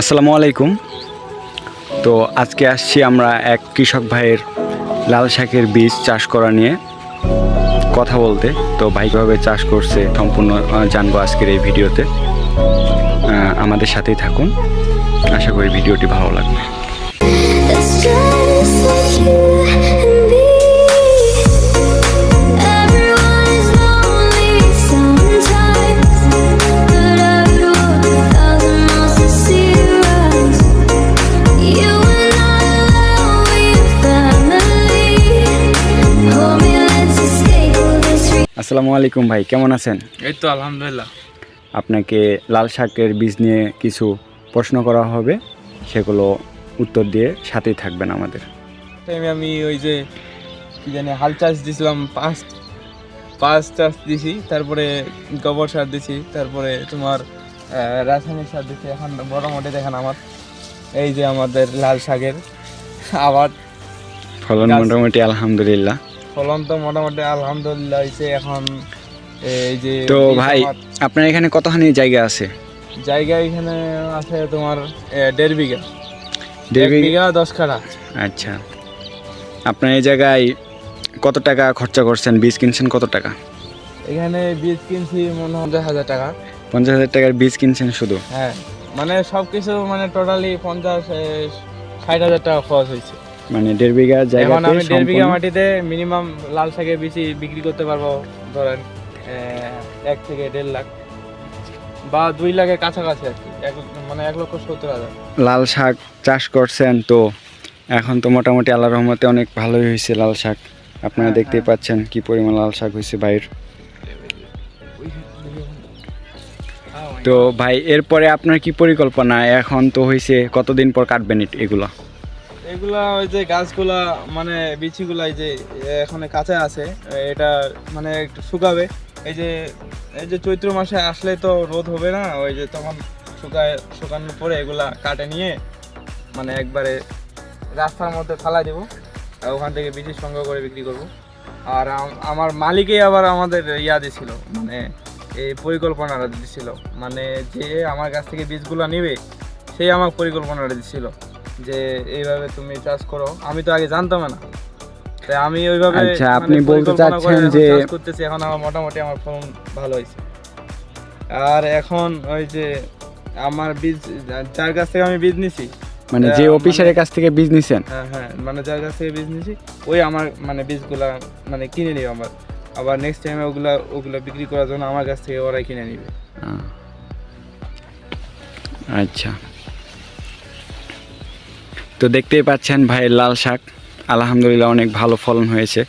আসসালামু আলাইকুম। তো আজকে আসছি আমরা এক কৃষক ভাইয়ের লাল শাকের বীজ চাষ করা নিয়ে কথা বলতে। তো ভাই কীভাবে চাষ করছে সম্পূর্ণ জানব আজকের এই ভিডিওতে। আমাদের সাথেই থাকুন। আশা করি ভিডিওটি ভালো লাগবে। আসসালামু আলাইকুম ভাই কেমন আছেন? এই তো আলহামদুলিল্লাহ। আপনাকে লাল শাকের বীজ নিয়ে কিছু প্রশ্ন করা হবে সেগুলো উত্তর দিয়ে সাথেই থাকবেন আমাদের। টাইমে আমি ওই যে কি জানি হাল চাষ দিছিলাম পাঁচ পাঁচ চাষ দিছি তারপরে গোবর সার দিছি তারপরে তোমার রাসায়নিক সার দিছি এখন বড় মোটে দেখেন আমার এই যে আমাদের লাল শাকের আবার ফলন মোটামুটি আলহামদুলিল্লাহ। ফলন তো মোটামুটি আলহামদুলিল্লাহ হয়েছে এখন এই যে তো ভাই আপনার এখানে কতখানি জায়গা আছে? জায়গা এখানে আছে তোমার দেড় বিঘা। দেড় বিঘা? দশ কাঠা আচ্ছা। আপনার এই জায়গায় কত টাকা খরচা করছেন? বীজ কিনছেন কত টাকা? এখানে বীজ কিনছি মনে হয় পঞ্চাশ হাজার টাকা। পঞ্চাশ হাজার টাকার বীজ কিনছেন শুধু? হ্যাঁ। মানে সব কিছু মানে টোটালি পঞ্চাশ ষাট হাজার টাকা খরচ হয়েছে। মানে দেড় বিঘা জায়গা এখন আমি দেড় বিঘা মাটিতে মিনিমাম লাল শাকের বেশি বিক্রি করতে পারব ধরেন এক থেকে দেড় লাখ বা দুই লাখের কাছাকাছি আর কি মানে এক লক্ষ সত্তর হাজার। লাল শাক চাষ করছেন তো এখন তো মোটামুটি আল্লাহ রহমতে অনেক ভালোই হয়েছে লাল শাক। আপনারা হ্যাঁ, দেখতেই হ্যাঁ। পাচ্ছেন কি পরিমাণ লাল শাক হয়েছে বাইর। তো ভাই এরপরে আপনার কি পরিকল্পনা? এখন তো হয়েছে কতদিন পর কাটবেন এগুলো? এগুলা ওই যে গাছগুলা মানে বিচিগুলা এই যে এখন কাঁচা আছে এটা মানে একটু শুকাবে। এই যে এই যে চৈত্র মাসে আসলে তো রোদ হবে না, ওই যে তখন শুকায়, শুকানোর পরে এগুলা কাটে নিয়ে মানে একবারে রাস্তার মধ্যে ফালাই দেবো, আর ওখান থেকে বিচি সংগ্রহ করে বিক্রি করব। আর আমার মালিকই আবার আমাদের ইয়া দিছিল মানে এই পরিকল্পনাটা দিছিল। মানে যে আমার কাছ থেকে বীজগুলো নেবে, সেই আমার পরিকল্পনাটা দিছিল। যে এইভাবে তুমি চাষ করো আমি তো আগে জানতাম না। তাই আমি ওইভাবে আচ্ছা, মানে আপনি বলতে চাচ্ছেন যে- চাষ করতেছি এখন আমার মোটামুটি আমার ফলন ভালো হয়েছে। আর এখন ওই যে আমার বীজ যার কাছ থেকে আমি বীজ নিছি মানে যে মানে- অফিসারের কাছ থেকে বীজ নিছেন? হ্যাঁ হ্যাঁ মানে যার কাছ থেকে বীজ নিছি ওই আমার মানে বীজগুলা মানে কিনে নিবে আমার। আবার নেক্সট টাইমে ওগুলা ওগুলা বিক্রি করার জন্য আমার কাছ থেকে ওরাই কিনে নিবে। আচ্ছা। তো দেখতেই পাচ্ছেন ভাই লাল শাক। আলহামদুলিল্লাহ অনেক ভালো ফলন হয়েছে।